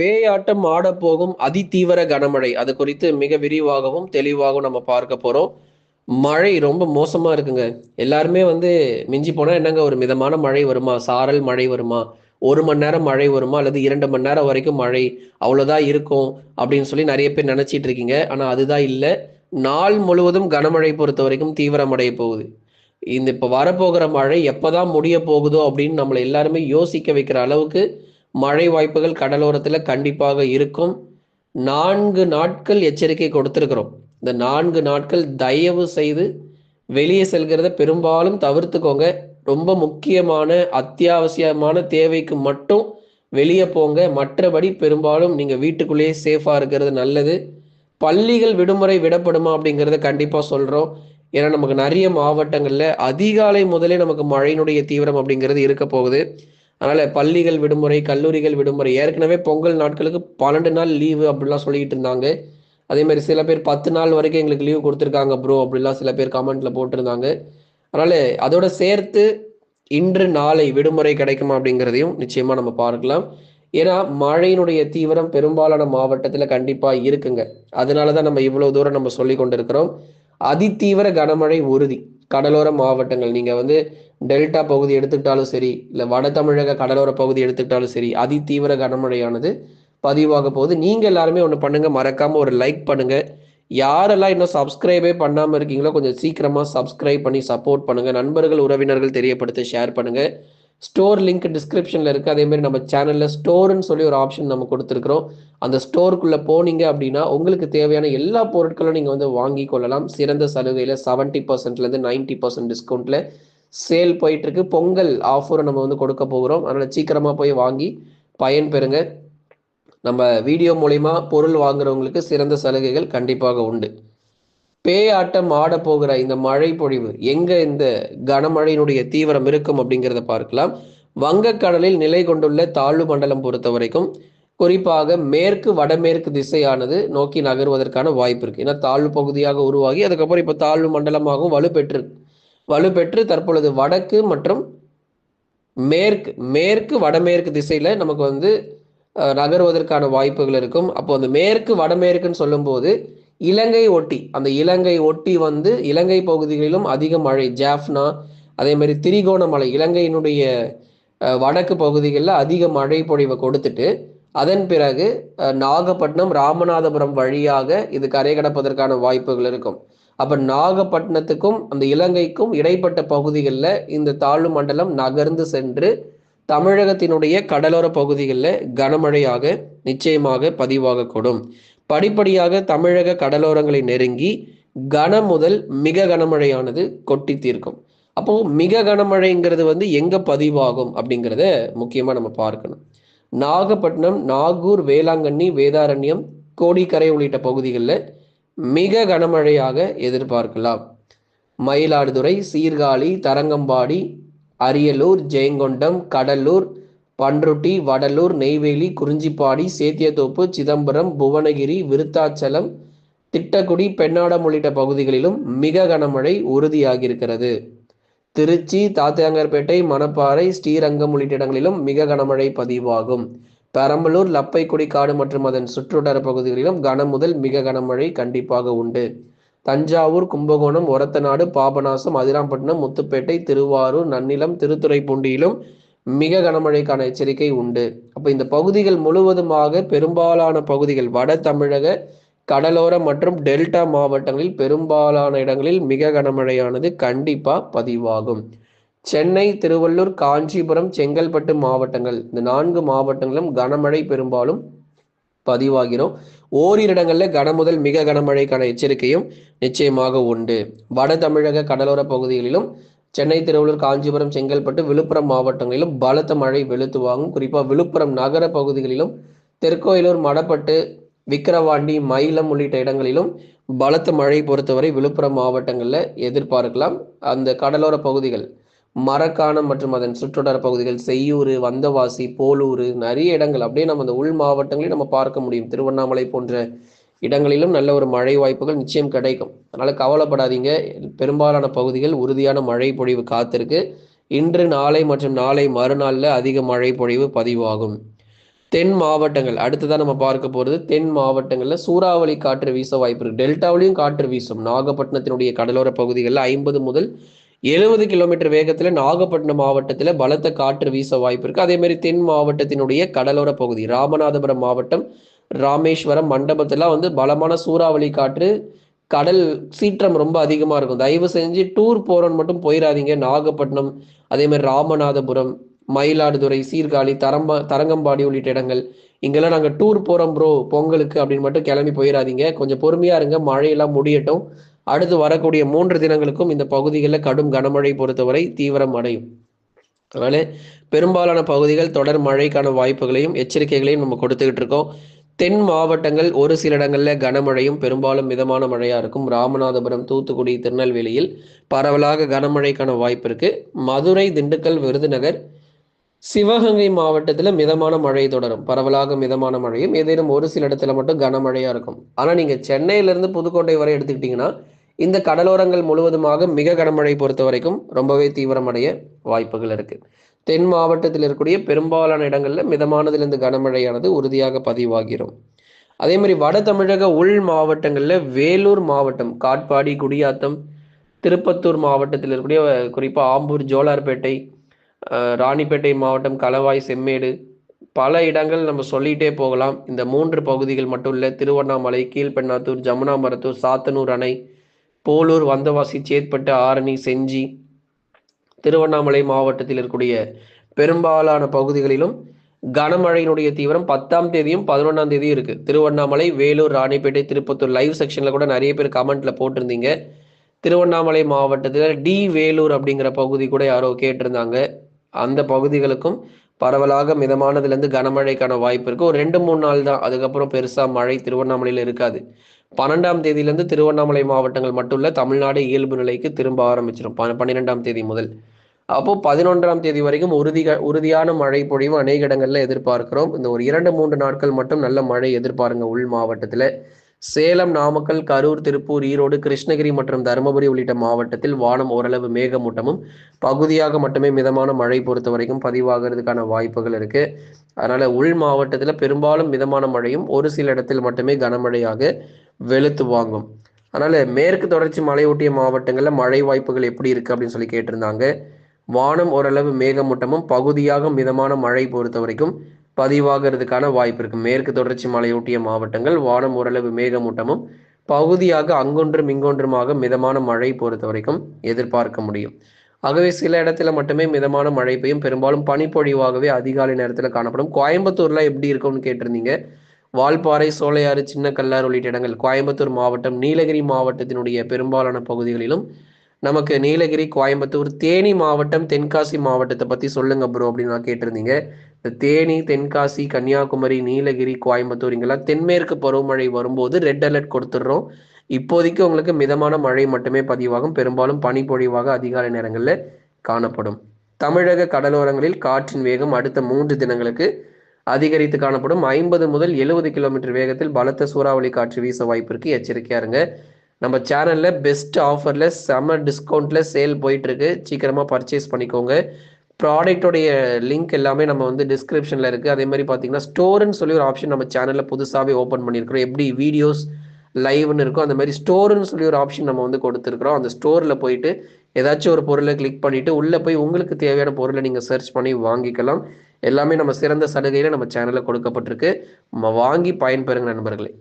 பேயாட்டம் ஆடப்போகும் அதிதீவிர கனமழை. அது குறித்து மிக விரிவாகவும் தெளிவாகவும் நம்ம பார்க்க போறோம். மழை ரொம்ப மோசமா இருக்குங்க. எல்லாருமே வந்து மிஞ்சி போனா என்னங்க ஒரு மிதமான மழை வருமா? சாரல் மழை வருமா? ஒரு மணி நேரம் மழை வருமா? அல்லது இரண்டு மணி நேரம் வரைக்கும் மழை அவ்வளவுதான் இருக்கும் அப்படின்னு சொல்லி நிறைய பேர் நினைச்சிட்டு இருக்கீங்க. ஆனா அதுதான் இல்லை. நாள் முழுவதும் கனமழை பொறுத்த வரைக்கும் தீவிரமடைய போகுது. இந்த இப்ப வரப்போகிற மழை எப்பதான் முடிய போகுதோ அப்படின்னு நம்மளை எல்லாருமே யோசிக்க வைக்கிற அளவுக்கு மழை வாய்ப்புகள் கடலோரத்தில் கண்டிப்பாக இருக்கும். நான்கு நாட்கள் எச்சரிக்கை கொடுத்துருக்குறோம். இந்த நான்கு நாட்கள் தயவு செய்து வெளியே செல்கிறத பெரும்பாலும் தவிர்த்துக்கோங்க. ரொம்ப முக்கியமான அத்தியாவசியமான தேவைக்கு மட்டும் வெளியே போங்க. மற்றபடி பெரும்பாலும் நீங்கள் வீட்டுக்குள்ளேயே சேஃபாக இருக்கிறது நல்லது. பள்ளிகள் விடுமுறை விடப்படுமா அப்படிங்கிறத கண்டிப்பாக சொல்கிறோம் ஏன்னா நமக்கு நிறைய மாவட்டங்களில் அதிகாலை முதலே நமக்கு மழையினுடைய தீவிரம் அப்படிங்கிறது இருக்க போகுது. அதனால பள்ளிகள் விடுமுறை கல்லூரிகள் விடுமுறை ஏற்கனவே பொங்கல் நாட்களுக்கு பன்னெண்டு நாள் லீவு அப்படிலாம் சொல்லிட்டு இருந்தாங்க. அதே மாதிரி சில பேர் பத்து நாள் வரைக்கும் எங்களுக்கு லீவு கொடுத்துருக்காங்க ப்ரோ அப்படிலாம் சில பேர் கமெண்ட்ல போட்டிருந்தாங்க. அதனால அதோட சேர்த்து இன்று நாளை விடுமுறை கிடைக்குமா அப்படிங்கிறதையும் நிச்சயமா நம்ம பார்க்கலாம். ஏன்னா மழையினுடைய தீவிரம் பெரும்பாலான மாவட்டத்தில் கண்டிப்பாக இருக்குங்க. அதனாலதான் நம்ம இவ்வளவு தூரம் நம்ம சொல்லி கொண்டிருக்கிறோம். அதிதீவிர கனமழை உறுதி. கடலோர மாவட்டங்கள். நீங்க வந்து டெல்டா பகுதி எடுத்துக்கிட்டாலும் சரி இல்ல வட தமிழக கடலோர பகுதி எடுத்துக்கிட்டாலும் சரி அதிதீவிர கனமழையானது பதிவாக போகுது. நீங்க எல்லாருமே ஒன்று பண்ணுங்க மறக்காம ஒரு லைக் பண்ணுங்க. யாரெல்லாம் இன்னும் சப்ஸ்கிரைபே பண்ணாம இருக்கீங்களோ கொஞ்சம் சீக்கிரமா சப்ஸ்கிரைப் பண்ணி சப்போர்ட் பண்ணுங்க. நண்பர்கள் உறவினர்கள் தெரியப்படுத்த ஷேர் பண்ணுங்க. ஸ்டோர் லிங்க் டிஸ்கிரிப்ஷன்ல இருக்கு. அதே மாதிரி நம்ம சேனல்ல ஸ்டோர்னு சொல்லி ஒரு ஆப்ஷன் நம்ம கொடுத்துருக்கிறோம். அந்த ஸ்டோருக்குள்ள போனீங்க அப்படின்னா உங்களுக்கு தேவையான எல்லா பொருட்களும் நீங்க வந்து வாங்கி கொள்ளலாம். சிறந்த சலுகையில செவன்டி பர்சன்ட்ல இருந்து நைன்டி பர்சன்ட் டிஸ்கவுண்ட்ல சேல் போயிட்டு இருக்கு பொங்கல் ஆஃபரும் நம்ம வந்து கொடுக்க போகிறோம். அதனால சீக்கிரமா போய் வாங்கி பயன் பெறுங்க. நம்ம வீடியோ மூலிமா பொருள் வாங்குறவங்களுக்கு சிறந்த சலுகைகள் கண்டிப்பாக உண்டு. பேயாட்டம் ஆட போகிற இந்த மழை பொழிவு எங்க இந்த கனமழையினுடைய தீவிரம் இருக்கும் அப்படிங்கிறத பார்க்கலாம். வங்கக்கடலில் நிலை கொண்டுள்ள தாழ்வு மண்டலம் பொறுத்த வரைக்கும் குறிப்பாக மேற்கு வடமேற்கு திசையானது நோக்கி நகர்வதற்கான வாய்ப்பு இருக்கு. ஏன்னா தாழ்வு பகுதியாக உருவாகி அதுக்கப்புறம் இப்போ தாழ்வு மண்டலமாகவும் வலுப்பெற்று வலுப்பெற்று தற்பொழுது வடக்கு மற்றும் மேற்கு மேற்கு வடமேற்கு திசையில நமக்கு வந்து நகர்வதற்கான வாய்ப்புகள் இருக்கும். அப்போ அந்த மேற்கு வடமேற்குன்னு சொல்லும்போது இலங்கை ஒட்டி அந்த இலங்கை ஒட்டி வந்து இலங்கை பகுதிகளிலும் அதிக மழை ஜாஃப்னா அதே மாதிரி திரிகோணமலை இலங்கையினுடைய வடக்கு பகுதிகளில் அதிக மழை பொழிவை கொடுத்துட்டு அதன் பிறகு நாகப்பட்டினம் ராமநாதபுரம் வழியாக இது கரை கடப்பதற்கான வாய்ப்புகள் இருக்கும். அப்ப நாகப்பட்டினத்துக்கும் அந்த இலங்கைக்கும் இடைப்பட்ட பகுதிகளில் இந்த தாழ்வு மண்டலம் நகர்ந்து சென்று தமிழகத்தினுடைய கடலோர பகுதிகளில் கனமழையாக நிச்சயமாக பதிவாகக்கூடும். படிப்படியாக தமிழக கடலோரங்களை நெருங்கி கன முதல் மிக கனமழையானது கொட்டி தீர்க்கும். அப்போ மிக கனமழைங்கிறது வந்து எங்க பதிவாகும் அப்படிங்கிறத முக்கியமா நம்ம பார்க்கணும். நாகப்பட்டினம் நாகூர் வேளாங்கண்ணி வேதாரண்யம் கோடிக்கரை உள்ளிட்ட பகுதிகளில் மிக கனமழையாக எதிர்பார்க்கலாம். மயிலாடுதுறை சீர்காழி தரங்கம்பாடி அரியலூர் ஜெயங்கொண்டம் கடலூர் பன்ருட்டி வடலூர் நெய்வேலி குறிஞ்சிப்பாடி சேத்தியத்தோப்பு சிதம்பரம் புவனகிரி விருத்தாச்சலம் திட்டக்குடி பெண்ணாடம் உள்ளிட்ட பகுதிகளிலும் மிக கனமழை உறுதியாகியிருக்கிறது. திருச்சி தாத்தியாங்கர்பேட்டை மணப்பாறை ஸ்ரீரங்கம் உள்ளிட்ட இடங்களிலும் மிக கனமழை பதிவாகும். பெரம்பலூர் லப்பைக்குடி காடு மற்றும் அதன் சுற்றுவட்டார பகுதிகளிலும் கன முதல் மிக கனமழை கண்டிப்பாக உண்டு. தஞ்சாவூர் கும்பகோணம் ஒரத்தநாடு பாபநாசம் அதிராம்பட்டினம் முத்துப்பேட்டை திருவாரூர் நன்னிலம் திருத்துறைப்பூண்டியிலும் மிக கனமழைக்கான எச்சரிக்கை உண்டு. அப்போ இந்த பகுதிகள் முழுவதுமாக பெரும்பாலான பகுதிகள் வட தமிழக கடலோர மற்றும் டெல்டா மாவட்டங்களில் பெரும்பாலான இடங்களில் மிக கனமழையானது கண்டிப்பாக பதிவாகும். சென்னை திருவள்ளூர் காஞ்சிபுரம் செங்கல்பட்டு மாவட்டங்கள். இந்த நான்கு மாவட்டங்களும் கனமழை பெரும்பாலும் பதிவாகிறோம். ஓரிரு இடங்களில் கன முதல் மிக கனமழைக்கான எச்சரிக்கையும் நிச்சயமாக உண்டு. வட தமிழக கடலோர பகுதிகளிலும் சென்னை திருவள்ளூர் காஞ்சிபுரம் செங்கல்பட்டு விழுப்புரம் மாவட்டங்களிலும் பலத்த மழை வெளுத்து வாங்கும். விழுப்புரம் நகர பகுதிகளிலும் தெற்கோயிலூர் மடப்பட்டு விக்கிரவாண்டி மயிலம் உள்ளிட்ட இடங்களிலும் பலத்த மழை பொறுத்தவரை விழுப்புரம் மாவட்டங்களில் எதிர்பார்க்கலாம். அந்த கடலோர பகுதிகள் மரக்காணம் மற்றும் அதன் சுற்றுவட்டார பகுதிகள் செய்யூர் வந்தவாசி போலூர் நிறைய இடங்கள். அப்படியே நம்ம அந்த உள் மாவட்டங்களையும் நம்ம பார்க்க முடியும். திருவண்ணாமலை போன்ற இடங்களிலும் நல்ல ஒரு மழை வாய்ப்புகள் நிச்சயம் கிடைக்கும். அதனால கவலைப்படாதீங்க. பெரும்பாலான பகுதிகள் உறுதியான மழை பொழிவு காத்திருக்கு. இன்று நாளை மற்றும் நாளை மறுநாளில் அதிக மழை பொழிவு பதிவாகும். தென் மாவட்டங்கள் அடுத்ததான் நம்ம பார்க்க போகிறது தென் மாவட்டங்களில் சூறாவளி காற்று வீச வாய்ப்பு இருக்கு. டெல்டாவிலையும் காற்று வீசும். நாகப்பட்டினத்தினுடைய கடலோர பகுதிகளில் ஐம்பது முதல் எழுபது கிலோமீட்டர் வேகத்தில் நாகப்பட்டினம் மாவட்டத்தில் பலத்த காற்று வீச வாய்ப்பு இருக்கு. அதே மாதிரி தென் மாவட்டத்தினுடைய கடலோர பகுதி ராமநாதபுரம் மாவட்டம் ராமேஸ்வரம் மண்டபத்தில் வந்து பலமான சூறாவளி காற்று கடல் சீற்றம் ரொம்ப அதிகமாக இருக்கும். தயவு செஞ்சு டூர் போகிறோன்னு மட்டும் போயிடாதீங்க நாகப்பட்டினம் அதே மாதிரி ராமநாதபுரம் மயிலாடுதுறை சீர்காழி தரம்ப தரங்கம்பாடி உள்ளிட்ட இடங்கள் இங்கெல்லாம் நாங்கள் டூர் போகிறோம் ப்ரோ பொங்கலுக்கு அப்படின்னு மட்டும் கிளம்பி போயிடாதீங்க கொஞ்சம் பொறுமையாக இருங்க. மழையெல்லாம் முடியட்டும். அடுத்து வரக்கூடிய மூன்று தினங்களுக்கும் இந்த பகுதிகளில் கடும் கனமழை பொறுத்தவரை தீவிரம் அடையும். அதனால பெரும்பாலான பகுதிகள் தொடர் மழைக்கான வாய்ப்புகளையும் எச்சரிக்கைகளையும் நம்ம கொடுத்துக்கிட்டு இருக்கோம். தென் மாவட்டங்கள் ஒரு சில இடங்களில் கனமழையும் பெரும்பாலும் மிதமான மழையாக இருக்கும். ராமநாதபுரம் தூத்துக்குடி திருநெல்வேலியில் பரவலாக கனமழைக்கான வாய்ப்பு இருக்கு. மதுரை திண்டுக்கல் விருதுநகர் சிவகங்கை மாவட்டத்தில் மிதமான மழை தொடரும். பரவலாக மிதமான மழையும் ஏதேனும் ஒரு சில இடத்துல மட்டும் கனமழையாக இருக்கும். ஆனால் நீங்கள் சென்னையிலேருந்து புதுக்கோட்டை வரை எடுத்துக்கிட்டிங்கன்னா இந்த கடலோரங்கள் முழுவதுமாக மிக கனமழை பொறுத்த வரைக்கும் ரொம்பவே தீவிரமடைய வாய்ப்புகள் இருக்கு. தென் மாவட்டத்தில் இருக்கக்கூடிய பெரும்பாலான இடங்களில் மிதமானதிலிருந்து கனமழையானது உறுதியாக பதிவாகிறோம் அதே மாதிரி வட தமிழக உள் மாவட்டங்களில் வேலூர் மாவட்டம் காட்பாடி குடியாத்தம் திருப்பத்தூர் மாவட்டத்தில் இருக்கக்கூடிய குறிப்பாக ஆம்பூர் ஜோலார்பேட்டை ராணிப்பேட்டை மாவட்டம் களவாய் செம்மேடு பல இடங்கள் நம்ம சொல்லிகிட்டே போகலாம். இந்த மூன்று பகுதிகள் மட்டும் இல்லை திருவண்ணாமலை கீழ்பெண்ணாத்தூர் ஜமுனா மரத்தூர் சாத்தனூர் அணை போலூர் வந்தவாசி சேத்பட்டு ஆரணி செஞ்சி திருவண்ணாமலை மாவட்டத்தில் இருக்கக்கூடிய பெரும்பாலான பகுதிகளிலும் கனமழையினுடைய தீவிரம் பத்தாம் தேதியும் பதினொன்றாம் தேதியும் இருக்கு. திருவண்ணாமலை வேலூர் ராணிப்பேட்டை திருப்பத்தூர் லைவ் செக்ஷன்ல கூட நிறைய பேர் கமெண்ட்ல போட்டிருந்தீங்க. திருவண்ணாமலை மாவட்டத்தில் டி வேலூர் அப்படிங்கிற பகுதி கூட யாரோ கேட்டிருந்தாங்க. அந்த பகுதிகளுக்கும் பரவலாக மிதமானதுலேருந்து கனமழைக்கான வாய்ப்பு இருக்குது ஒரு ரெண்டு மூணு நாள் தான். அதுக்கப்புறம் பெருசாக மழை திருவண்ணாமலையில் இருக்காது. பன்னெண்டாம் தேதியிலேருந்து திருவண்ணாமலை மாவட்டங்கள் மட்டும் இல்லை தமிழ்நாடு இயல்பு நிலைக்கு திரும்ப ஆரம்பிச்சிடும் பன்னிரெண்டாம் தேதி முதல். அப்போது பதினொன்றாம் தேதி வரைக்கும் உறுதி உறுதியான மழை பொழிவு அநேக இடங்களில் எதிர்பார்க்கிறோம். இந்த ஒரு இரண்டு மூன்று நாட்கள் மட்டும் நல்ல மழை எதிர்பாருங்க உள் மாவட்டத்தில். சேலம் நாமக்கல் கரூர் திருப்பூர் ஈரோடு கிருஷ்ணகிரி மற்றும் தருமபுரி உள்ளிட்ட மாவட்டத்தில் வானம் ஓரளவு மேகமூட்டமும் பகுதியாக மட்டுமே மிதமான மழை பொறுத்த வரைக்கும் பதிவாகிறதுக்கான வாய்ப்புகள் இருக்கு. அதனால உள் மாவட்டத்தில் பெரும்பாலும் மிதமான மழையும் ஒரு சில இடத்தில் மட்டுமே கனமழையாக வெளுத்து வாங்கும். அதனால மேற்கு தொடர்ச்சி மலையொட்டிய மாவட்டங்களில் மழை வாய்ப்புகள் எப்படி இருக்கு அப்படின்னு சொல்லி கேட்டிருந்தாங்க. வானம் ஓரளவு மேகமூட்டமும் பகுதியாக மிதமான மழை பொறுத்த வரைக்கும் பதிவாகிறதுக்கான வாய்ப்பு இருக்கு. மேற்கு தொடர்ச்சி மலையொட்டிய மாவட்டங்கள் வானம் ஓரளவு மேகமூட்டமும் பகுதியாக அங்கொன்றும் இங்கொன்றுமாக மிதமான மழை பொறுத்த வரைக்கும் எதிர்பார்க்க முடியும். ஆகவே சில இடத்துல மட்டுமே மிதமான மழை பெய்யும். பெரும்பாலும் பனிப்பொழிவாகவே அதிகாலை நேரத்தில் காணப்படும். கோயம்புத்தூர்ல எப்படி இருக்கும்னு கேட்டிருந்தீங்க. வால்பாறை சோலையாறு சின்ன கல்லாறு உள்ளிட்ட இடங்கள். கோயம்புத்தூர் மாவட்டம் நீலகிரி மாவட்டத்தினுடைய பெரும்பாலான பகுதிகளிலும் நமக்கு நீலகிரி கோயம்புத்தூர் தேனி மாவட்டம் தென்காசி மாவட்டத்தை பத்தி சொல்லுங்க ப்ரோ அப்படின்னு நான் கேட்டிருந்தீங்க. தேனி தென்காசி கன்னியாகுமரி நீலகிரி கோயம்புத்தூர் இங்கெல்லாம் தென்மேற்கு பருவமழை வரும்போது ரெட் அலர்ட் கொடுத்துடுறோம். இப்போதைக்கு உங்களுக்கு மிதமான மழை மட்டுமே பதிவாகும். பெரும்பாலும் பனிப்பொழிவாக அதிகாலை நேரங்களில் காணப்படும். தமிழக கடலோரங்களில் காற்றின் வேகம் அடுத்த மூன்று தினங்களுக்கு அதிகரித்து காணப்படும். ஐம்பது முதல் எழுபது கிலோமீட்டர் வேகத்தில் பலத்த சூறாவளி காற்று வீச வாய்ப்பிற்கு எச்சரிக்கையா இருங்க. நம்ம சேனல்ல பெஸ்ட் ஆஃபர்ல செம டிஸ்கவுண்ட்ல சேல் போயிட்டு இருக்கு. சீக்கிரமா பர்ச்சேஸ் பண்ணிக்கோங்க. ப்ராடக்டோடைய லிங்க் எல்லாமே நம்ம வந்து டிஸ்கிரிப்ஷனில் இருக்குது அதே மாதிரி பார்த்தீங்கன்னா ஸ்டோர்னு சொல்லி ஒரு ஆப்ஷன் நம்ம சேனலில் புதுசாகவே ஓப்பன் பண்ணியிருக்கிறோம். எப்படி வீடியோஸ் லைவ்னு இருக்கோ அந்த மாதிரி ஸ்டோர்னு சொல்லி ஒரு ஆப்ஷன் நம்ம வந்து கொடுத்துருக்குறோம். அந்த ஸ்டோரில் போயிட்டு ஏதாச்சும் ஒரு பொருளை கிளிக் பண்ணிவிட்டு உள்ளே போய் உங்களுக்கு தேவையான பொருளை நீங்கள் சர்ச் பண்ணி வாங்கிக்கலாம். எல்லாமே நம்ம சிறந்த சலுகையில் நம்ம சேனலில் கொடுக்கப்பட்டிருக்கு. நம்ம வாங்கி பயன்பெறுங்க நண்பர்களே.